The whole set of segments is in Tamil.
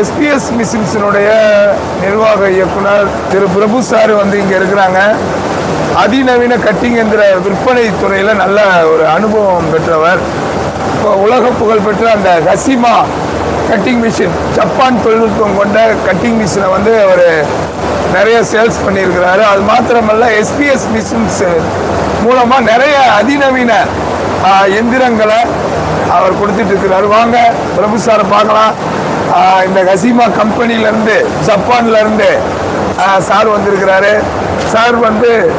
எஸ்பிஎஸ் மிஷின்ஸினுடைய நிர்வாக இயக்குனர் திரு பிரபு சார் வந்து இங்கே இருக்கிறாங்க. அதிநவீன கட்டிங் என்கிற விற்பனை துறையில் நல்ல ஒரு அனுபவம் பெற்றவர். இப்போ உலக புகழ்பெற்ற அந்த ஹசிமா கட்டிங் மிஷின் ஜப்பான் தொழில்நுட்பம் கொண்ட கட்டிங் மிஷினை வந்து அவர் நிறைய சேல்ஸ் பண்ணியிருக்கிறாரு. அது மாத்திரமல்ல எஸ்பிஎஸ் மிஷின்ஸ் மூலமாக நிறைய அதிநவீன எந்திரங்களை அவர் கொடுத்துட்டு இருக்கிறாரு. வாங்க பிரபு சாரை பார்க்கலாம். இந்த ஹசிமா கம்பெனிலேருந்து ஜப்பான்லேருந்து சார் வந்திருக்கிறாரு. சார் வந்து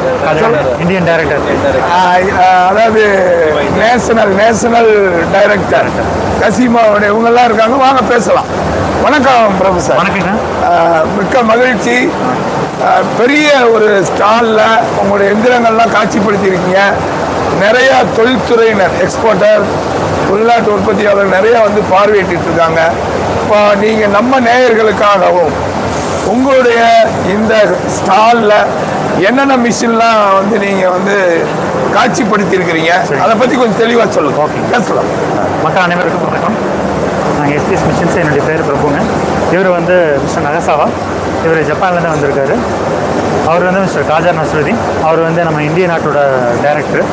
இந்தியன் டைரக்டர் அதாவது நேஷனல் நேஷனல் டைரக்டர் கசிமாவுடைய இவங்கெல்லாம் இருக்காங்க வாங்க பேசலாம். வணக்கம் பிரபு சார். வணக்கங்க. ஆ, மிக்க மகிழ்ச்சி. பெரிய ஒரு ஸ்டாலில் உங்களுடைய எந்திரங்கள்லாம் காட்சிப்படுத்தியிருக்கீங்க. நிறைய தொழில்துறையினர் எக்ஸ்போர்ட்டர் உள்நாட்டு உற்பத்தியாளர் நிறைய வந்து பார்வையிட்டு இருக்காங்க. இப்போ நீங்கள் நம்ம நேயர்களுக்காகவும் உங்களுடைய இந்த ஸ்டாலில் என்னென்ன மிஷின்லாம் வந்து நீங்கள் வந்து காட்சிப்படுத்தியிருக்கிறீங்க? அதை பற்றி கொஞ்சம் தெளிவாக சொல்லுங்க. Okay. பேசலாம். மக்கள் அனைவருக்கும் வணக்கம். நான் எஸ்பிஎஸ் மிஷின்ஸ் என்னுடைய பேர் பிரபுங்க. இவர் வந்து மிஸ்டர் நகசாவா. இவர் ஜப்பான்லேருந்து வந்திருக்காரு. அவர் வந்து மிஸ்டர் காஜர் நஸ்ருதி அவர் வந்து நம்ம இந்திய நாட்டோட டைரக்டர்.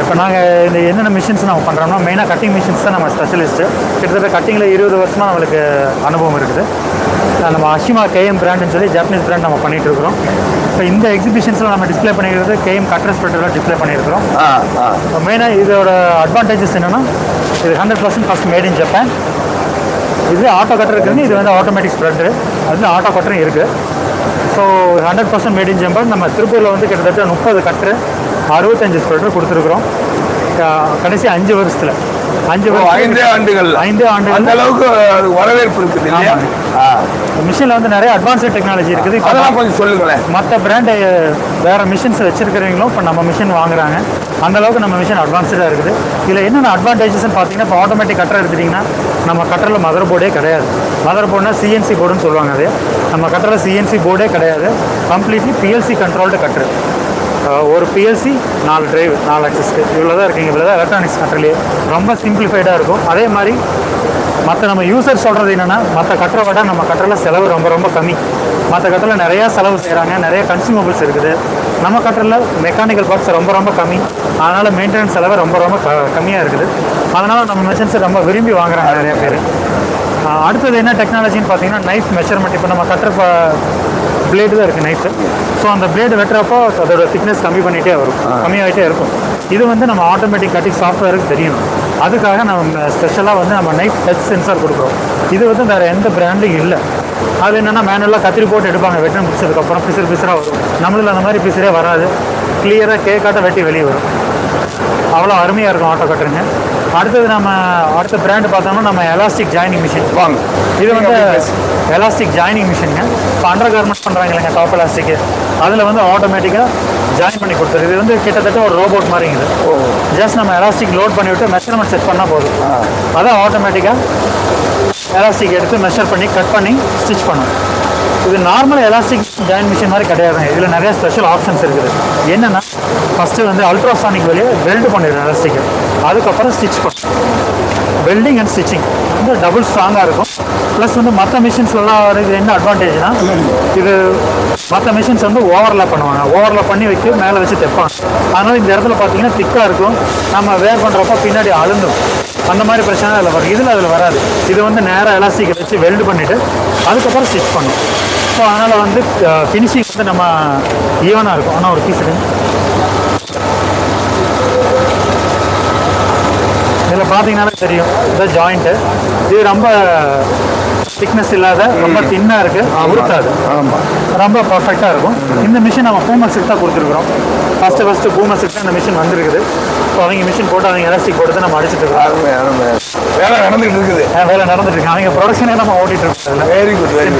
இப்போ நாங்கள் இந்த என்னென்ன மிஷின்ஸ் நம்ம பண்ணுறோம்னா மெயினாக கட்டிங் மிஷின்ஸ் தான் நம்ம ஸ்பெஷலிஸ்ட்டு கிட்டத்தட்ட கட்டிங்கில் இருபது வருஷமாக நம்மளுக்கு அனுபவம் இருக்குது. நம்ம அஷிமா கேஎம் பிராண்டுன்னு சொல்லி ஜாப்பனீஸ் பிராண்ட் நம்ம பண்ணிட்டு இருக்கிறோம். இப்போ இந்த எக்ஸிபிஷன்ஸில் நம்ம டிஸ்ப்ளே பண்ணிக்கிறது கேஎம் கட்ரஸ் பெட்ரோலாம் டிஸ்ப்ளே பண்ணியிருக்கிறோம். மெயினாக இதோட அட்வான்டேஜஸ் என்னென்னா இது hundred percent first made in Japan இது ஆட்டோ கட்டர் இருக்குங்க இது வந்து ஆட்டோமேட்டிக் ஸ்ப்ரெட்ரு அது ஆட்டோ கட்டரும் இருக்குது so hundred percent made in Japan நம்ம திருப்பூரில் வந்து கிட்டத்தட்ட முப்பது கட்டரு அறுபத்தஞ்சு ஸ்ப்ரெட்ரு கொடுத்துருக்குறோம். க- கடைசி அஞ்சு வருஷத்தில். அஞ்சு ஐந்தே ஆண்டுகள். ஐந்து ஆண்டுகள். அந்த அளவுக்கு வரவேற்பு இருக்குது. மிஷினில் வந்து நிறைய அட்வான்ஸ்டு டெக்னாலஜி இருக்குது. அதெல்லாம் கொஞ்சம் சொல்லுங்களேன். மற்ற பிராண்டு வேறு மிஷின்ஸ் வச்சிருக்கிறவங்களும் இப்போ நம்ம மிஷின் வாங்குறாங்க. அந்த அளவுக்கு நம்ம மிஷின் அட்வான்ஸ்டாக இருக்குது. இதில் என்னென்ன அட்வான்டேஜஸ்னு பார்த்தீங்கன்னா இப்போ ஆட்டோமேட்டிக் கட்டர் எடுத்துட்டிங்கன்னா நம்ம கட்டரில் மதர் போர்டே கிடையாது. மதர் போர்டுனா சிஎன்சி போர்டுன்னு சொல்லுவாங்க அது. நம்ம கட்டரில் சிஎன்சி போர்டே கிடையாது. கம்ப்ளீட்லி பிஎல்சி கண்ட்ரோல்டு கட்டர் ஒரு பிஎல்சி நாலு டிரைவ் நாலு அக்சஸ்க்கு இவ்வளோ தான் இருக்குங்க இவ்வளோ தான் எலக்ட்ரானிக்ஸ் கட்டர்லேயே ரொம்ப சிம்பிளிஃபைடாக இருக்கும். அதே மாதிரி மற்ற நம்ம யூசர் சொல்கிறது என்னென்னா மற்ற கட்டரை விட நம்ம கட்டரில் செலவு ரொம்ப ரொம்ப கம்மி. மற்ற கட்டரில் நிறையா செலவு செய்கிறாங்க நிறைய கன்சியூமபிள்ஸ் இருக்குது. நம்ம கட்டரில் மெக்கானிக்கல் பார்ட்ஸ் ரொம்ப ரொம்ப கம்மி. அதனால் மெயின்டெனன்ஸ் செலவு ரொம்ப ரொம்ப க கம்மியாக இருக்குது. அதனால் நம்ம மிஷின்ஸை ரொம்ப விரும்பி வாங்குறாங்க நிறைய பேர். அடுத்தது என்ன டெக்னாலஜின்னு பார்த்தீங்கன்னா நைஃப் மெஷர்மெண்ட் இப்போ நம்ம கட்டுற பிளேடு தான் இருக்குது நைஃபு ஸோ அந்த பிளேடு வெட்டுறப்போ அதோட திக்னஸ் கம்மி பண்ணிகிட்டே வரும். கம்மியாகிட்டே இருக்கும். இது வந்து நம்ம ஆட்டோமேட்டிக் கட்டிங் சாஃப்ட்வேருக்கு தெரியணும். அதுக்காக நம்ம ஸ்பெஷலாக வந்து நம்ம நைஃப் டச் சென்சார் கொடுக்குறோம். இது வந்து வேறு எந்த பிராண்டும் இல்லை. அது என்னென்னா மேனுவலாக கத்திரி போட்டு எடுப்பாங்க. வெட்டி முடிச்சதுக்கப்புறம் பிசிறு பிசிறாக வரும். நம்மளில் அந்த மாதிரி பிசிறே வராது. கிளியராக கேக்காட்ட வெட்டி வெளியே வரும். அவ்வளோ அருமையாக இருக்கும் ஆட்டோ கட்டுருங்க அடுத்தது நம்ம அடுத்த பிராண்டு பார்த்தோம்னா நம்ம எலாஸ்டிக் ஜாயினிங் மிஷின் வாங்க. இது வந்து எலாஸ்டிக் ஜாயினிங் மிஷினுங்க இப்போ அண்டர் கார்மெண்ட் பண்ணுறாங்க இல்லைங்க டாப் எலாஸ்டிக் அதில் வந்து ஆட்டோமேட்டிக்காக ஜாயின் பண்ணி கொடுத்துரு இது வந்து கிட்டத்தட்ட ஒரு ரோபோட் மாதிரிங்குது ஜஸ்ட் நம்ம எலாஸ்டிக் லோட் பண்ணி விட்டு மெஷர்மெண்ட் செட் பண்ணால் போதும். அதான் ஆட்டோமேட்டிக்காக எலாஸ்டிக் எடுத்து மெஷர் பண்ணி கட் பண்ணி ஸ்டிச் பண்ணும். இது நார்மல் எலாஸ்டிக் ஜாயின் மிஷின் மாதிரி கிடையாதுங்க. இதில் நிறைய ஸ்பெஷல் ஆப்ஷன்ஸ் இருக்குது. என்னென்னா ஃபஸ்ட்டு வந்து அல்ட்ராசானிக் வழியே வெல்டு பண்ணிடுறோம் எலாஸ்டிக்கை அதுக்கப்புறம் ஸ்டிச் பண்ணும் வெல்டிங் அண்ட் ஸ்டிச்சிங் வந்து டபுள் ஸ்ட்ராங்காக இருக்கும். ப்ளஸ் வந்து மற்ற மிஷின்ஸ்லாம் இது என்ன அட்வான்டேஜ்னா இது மற்ற மிஷின்ஸ் வந்து ஓவர்லாப் பண்ணுவாங்க. ஓவர்லாப் பண்ணி வைக்க மேலே வச்சு தைப்பாங்க. அதனால் இந்த இடத்துல பார்த்தீங்கன்னா திக்காக இருக்கும். நம்ம வேர் பண்ணுறப்ப பின்னாடி அழுந்தும் அந்த மாதிரி பிரச்சனை அதில் வரும். இதில் அதில் வராது. இது வந்து நேராக எலாஸ்டிக் வச்சு வெல்டு பண்ணிவிட்டு அதுக்கப்புறம் ஸ்டிச் பண்ணும். ஸோ அதனால் வந்து ஃபினிஷிங் வந்து நம்ம ஈவனாக இருக்கும். ஆனால் ஒரு பீஸ் இதில் பார்த்தீங்கன்னாலே தெரியும். இதான் ஜாயிண்ட்டு இது ரொம்ப திக்னஸ் இல்லாத ரொம்ப தின்னாக இருக்குது உருத்தாது ரொம்ப பர்ஃபெக்டாக இருக்கும். இந்த மிஷின் நம்ம பூமக்ஸுக்கு தான் கொடுத்துருக்குறோம். ஃபஸ்ட்டு ஃபஸ்ட்டு பூமக்ஸுக்கு தான் இந்த மிஷின் வந்திருக்குது. ஸோ அவங்க மிஷின் போட்டு அவங்க எலாஸ்டிக் போட்டு தான் நம்ம அடிச்சிட்டு இருக்கோம். வேலை நடந்துகிட்டு இருக்குது. வேலை நடந்துட்டு இருக்கு. அவங்க ப்ரொடக்ஷனே நம்ம ஓட்டிட்டு இருக்கோம். வெரி குட் வெரி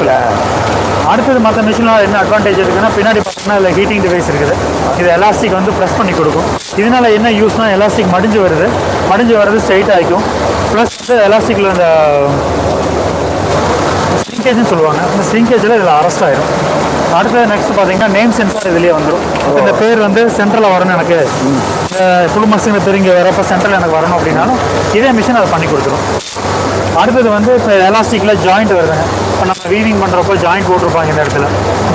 அடுத்தது மற்ற மிஷினில் என்ன அட்வான்டேஜ் இருக்குன்னா பின்னாடி பார்த்தீங்கன்னா இதில் ஹீட்டிங் டிவைஸ் இருக்குது. இது எலாஸ்டிக் வந்து ப்ரெஸ் பண்ணி கொடுக்கும். இதனால் என்ன யூஸ்னால் எலாஸ்டிக் மடிஞ்சு வருது. மடிஞ்சு வர்றது ஸ்ட்ரைட் ஆகிக்கும். ப்ளஸ் வந்து எலாஸ்டிக்கில் இந்த ஸ்லிங்கேஜ்னு சொல்லுவாங்க. இந்த ஸ்லிங்கேஜில் இதில் அரெஸ்ட் ஆயிடும் அடுத்தது நெக்ஸ்ட் பார்த்தீங்கன்னா நேம் சென்சார் இதுலேயே வந்துடும் இந்த பேர் வந்து சென்ட்ரலில் வரணும் எனக்கு இந்த ஃபுல் மசிங்கிற பேர் இங்கே வரப்போ சென்ட்ரல் எனக்கு வரணும் அப்படின்னாலும் இதே மிஷின் அதை பண்ணி கொடுத்துரும். அடுத்தது வந்து இப்போ எலாஸ்டிக்கில் ஜாயிண்ட் வருதுங்க. இப்போ நம்ம வீவிங் பண்ணுறப்போ ஜாயிண்ட் போட்டிருப்பாங்க இந்த இடத்துல.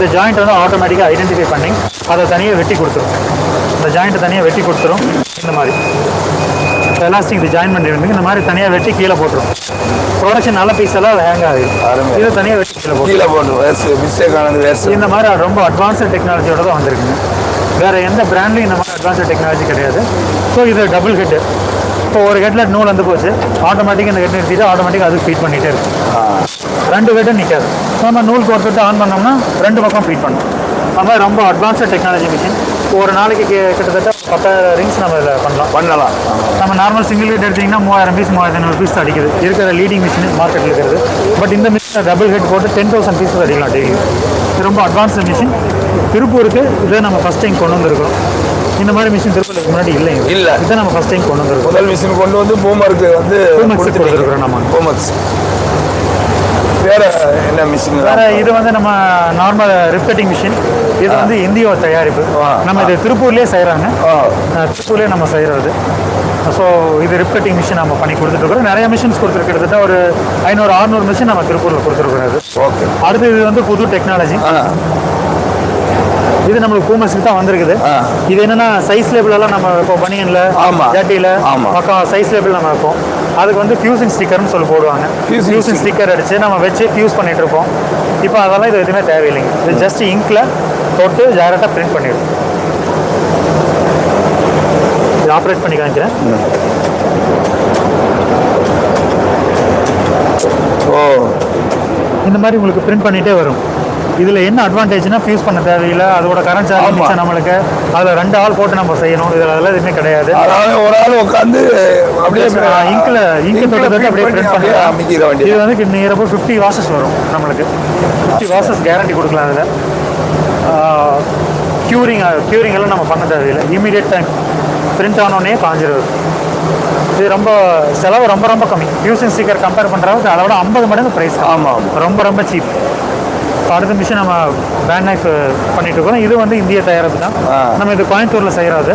இந்த ஜாயிண்ட் வந்து ஆட்டோமேட்டிக்காக ஐடென்டிஃபை பண்ணி அதை தனியாக வெட்டி கொடுத்துரும். இந்த ஜாயிண்ட்டை தனியாக வெட்டி கொடுத்துரும். இந்த மாதிரி. எலாஸ்டிக் இது ஜாயின் பண்ணிருந்து இந்த மாதிரி தனியாக வெட்டி கீழே போட்டுரும். ப்ரொடக்ஷன் நல்ல பீஸ் எல்லாம் ஹேங் ஆகுது. இதை தனியாக வெட்டி கீழே போட்டுரும். கீழே போட்டு மிஸ்டேக் ஆனது இந்த மாதிரி ரொம்ப அட்வான்ஸ்டு டெக்னாலஜியோட தான் வந்திருக்குங்க. வேற எந்த பிராண்ட்லையும் இந்த மாதிரி அட்வான்ஸ்டு டெக்னாலஜி கிடையாது. ஸோ இது டபுள் ஹெட் இப்போ ஒரு ஹெட்ல நூல் வந்து போச்சு. ஆட்டோமேட்டிக்காக இந்த ஹெட் நிறுத்திட்டு ஆட்டோமேட்டிக்காக அது ஃபீட் பண்ணிட்டே இருக்கும் ரெண்டு ஹெட்டும் நிற்காது நம்ம நூல் கோர்த்துட்டு ஆன் பண்ணோம்னா ரெண்டு பக்கம் ஃபீட் பண்ணும் மாதிரி ரொம்ப அட்வான்ஸ்டு டெக்னாலஜி மிஷின் ஒரு நாளைக்கு கிட்டத்தட்ட பத்தாயிரம் ரிங்ஸ் நம்ம இதில் பண்ணலாம். பண்ணலாம். நம்ம நார்மல் சிங்கிள் ஹெட் எடுத்தீங்கன்னா மூவாயிரம் பீஸ் மூவாயிரத்தி ஐநூறு பீஸ் அடிக்குது. இருக்கிற லீடிங் மிஷின் மார்க்கெட்டில் இருக்கிறது. பட் இந்த மிஷின் டபுள் ஹெட் போட்டு டென் தௌசண்ட் பீஸஸ் அடிக்கலாம் டெய்லி இது ரொம்ப அட்வான்ஸ்டு மிஷின் திருப்பூருக்கு இதை நம்ம ஃபஸ்ட் டைம் கொண்டு வந்திருக்கிறோம். இந்த மாதிரி மிஷின் திருப்பூருக்கு முன்னாடி இல்லைங்க இல்ல. இதை நம்ம ஃபஸ்ட் டைம் கொண்டு வந்திருக்கோம் முதல் மிஷின் கொண்டு வந்து பூமருக்கு வந்து Boomer's கொடுத்திருக்கிறோம் நம்ம. பூமக்ஸ். வேற என்ன மிஷின் வேற இது வந்து நம்ம நார்மல் ரிப்பேட்டிங் மிஷின் இது வந்து இந்தியாவை தயாரிப்பு. நம்ம இது திருப்பூர்லேயே செய்கிறாங்க திருப்பூர்லேயே நம்ம செய்கிறது ஸோ இது ரிப்பேட்டிங் மிஷின் நம்ம பண்ணி கொடுத்துட்ருக்குறோம் நிறைய மிஷின்ஸ் கொடுத்துருக்கு கிட்டத்தட்ட ஒரு ஐநூறு அறுநூறு மிஷின் நம்ம திருப்பூரில் கொடுத்துருக்குறது. ஓகே. அடுத்து இது வந்து புது டெக்னாலஜி இது நம்மளுக்கு பூமஸுக்கு தான் வந்திருக்குது. இது என்னன்னா சைஸ் லேபிள் எல்லாம் நம்ம இப்போ பனியன்ல. ஜட்டியில். பக்கம் சைஸ் லேபிள் நம்ம வைப்போம். அதுக்கு வந்து ஃபியூசிங் ஸ்டிக்கர்னு சொல்லி போடுவாங்க. ஃபியூசிங் ஸ்டிக்கர் அடிச்சு நம்ம வச்சு ஃபியூஸ் பண்ணிட்டு இருப்போம் இப்போ அதெல்லாம் இது எதுவுமே தேவையில்லைங்க. இது ஜஸ்ட் இங்க்ல தொட்டு டேரெக்டாக பிரிண்ட் பண்ணிடும் இது ஆப்ரேட் பண்ணி காமிக்கிறேன். ஓ. இந்த மாதிரி உங்களுக்கு பிரிண்ட் பண்ணிட்டே வரும். இதில் என்ன அட்வான்டேஜ்னா ஃபியூஸ் பண்ண தேவையில்லை. அதோட கரண்ட் சார்ஜ். மிச்சம் நம்மளுக்கு. அதில் ரெண்டு ஆள் போட்டு நம்ம செய்யணும். இதில் அதெல்லாம் எதுவுமே கிடையாது. அதாவது ஒரு ஆள் உட்காந்து அப்படியே இங்கில் இங்கு Inkல தொட்டு தொட்டு அப்படியே பிரிண்ட் பண்ணி இது வந்து நியரப்போ ஃபிஃப்டி வாசஸ் வரும் நம்மளுக்கு. ஃபிஃப்டி வாசஸ் கேரண்டி கொடுக்கலாம் அதில். க்யூரிங் க்யூரிங் எல்லாம் நம்ம பண்ண தேவையில்லை. இமீடியட் டைம் பிரிண்ட் ஆனோடனே காஞ்சிருது இது ரொம்ப செலவு ரொம்ப ரொம்ப கம்மி. ஃபியூசிங் ஸ்டிக்கர் கம்பேர் பண்ணுறதுக்கு அதை விட ஐம்பது மடங்கு ப்ரைஸ் ஆமா, ஆமா. ரொம்ப ரொம்ப சீப் அடுத்த மிஷின் நம்ம பேண்ட் நைஃப் பண்ணிட்டு இருக்கோம். இது வந்து இந்திய தயாரிப்பு தான். நம்ம இது கோயம்புத்தூரில் செய்கிறது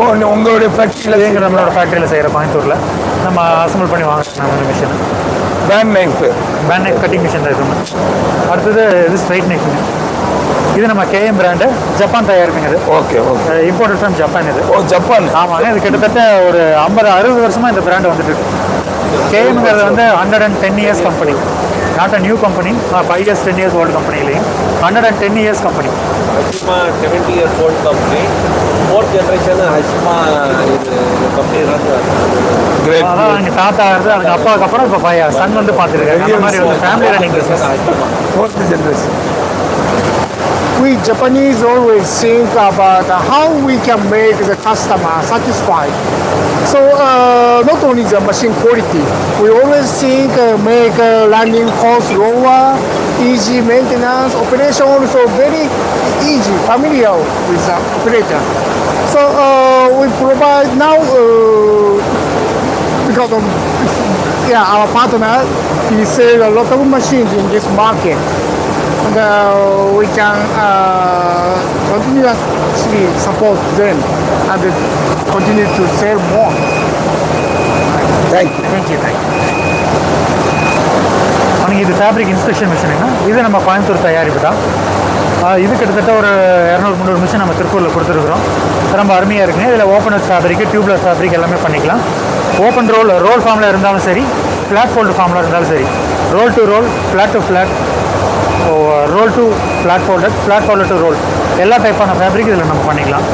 ஓ உங்களுடைய ஃபேக்டரியில் எங்க நம்மளோட ஃபேக்ட்ரியில் செய்கிற கோயம்புத்தூரில். நம்ம அசம்பிள் பண்ணி வாங்குறோம் நம்ம இந்த machine band knife band knife cutting machine தான் இது. அடுத்தது இது ஸ்ட்ரைட் நைஃப் இது நம்ம கேஎம் பிராண்டு ஜப்பான் தயாரிப்புங்க இது. Okay okay imported from Japan இது. ஓ ஜப்பான் ஆமாங்க இது கிட்டத்தட்ட ஒரு ஐம்பது அறுபது வருஷமா இந்த பிராண்ட் வந்துட்டு இருக்கு. கேஎம்ங்கிறது வந்து hundred and ten years company not a new company five years ten years old கம்பெனிலையும் hundred and ten years company Hashima seventy years old company fourth generation Hashima இது கம்பெனி அதான் எங்கள் தாத்தா இருந்து அதுக்கு அப்பாவுக்கு அப்புறம் இப்போ சன் வந்து பார்த்துருக்காங்க அந்த மாதிரி வந்து family running business fourth generation we Japanese always think about how we can make the customer satisfied. So uh, not only the machine quality, we always think uh, make uh, running cost lower, easy maintenance, operation also very easy, familiar with the operator. So uh, we provide now uh, because of yeah our partner he sell a lot of machines in this market uh, we can uh, continuously support them and continue to sell more. Thank you thank you thank you அவனுக்கு இது ஃபேப்ரிக் இன்ஸ்பெக்ஷன் மிஷினுங்க இது நம்ம கோயம்புத்தூர் தயாரிப்பு தான். இது கிட்டத்தட்ட ஒரு இரநூறு முந்நூறு மிஷின் நம்ம திருப்பூரில் கொடுத்துருக்குறோம். ரொம்ப அருமையாக இருக்குங்க. இதில் ஓப்பனர் ஃபேப்ரிக் டியூப்லெஸ் ஃபேப்ரிக் எல்லாமே பண்ணிக்கலாம். ஓப்பன் ரோல் ரோல் ஃபார்மில் இருந்தாலும் சரி ஃப்ளாட் ஃபோல்டு ஃபார்மில் இருந்தாலும் சரி. Roll to roll flat to flat roll to flat folded flat folder to roll எல்லா டைப்பான ஃபேப்ரிக் இதில் நம்ம பண்ணிக்கலாம்.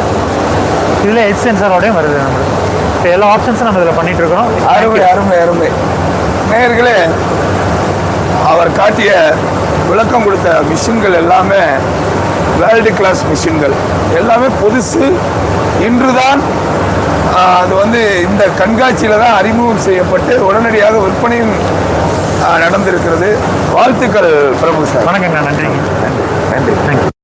இதில் ஹெச் சென்சாரோடையும் வருது நம்மளுக்கு இப்போ எல்லா ஆப்ஷன்ஸும் நம்ம இதில் பண்ணிகிட்ருக்கோம் இருக்கிறோம். அருமை அருமை அருமை. நேர்களே அவர் காட்டிய விளக்கம் கொடுத்த மிஷின்கள் எல்லாமே வேர்ல்டு கிளாஸ் மிஷின்கள் எல்லாமே புதுசு. இன்று தான் அது வந்து இந்த கண்காட்சியில் தான் அறிமுகம் செய்யப்பட்டு உடனடியாக விற்பனையும் நடந்திருக்கிறது. வாழ்த்துக்கள் பிரபு சார். நன்றிங்க. நன்றி. நன்றி. தேங்க்யூ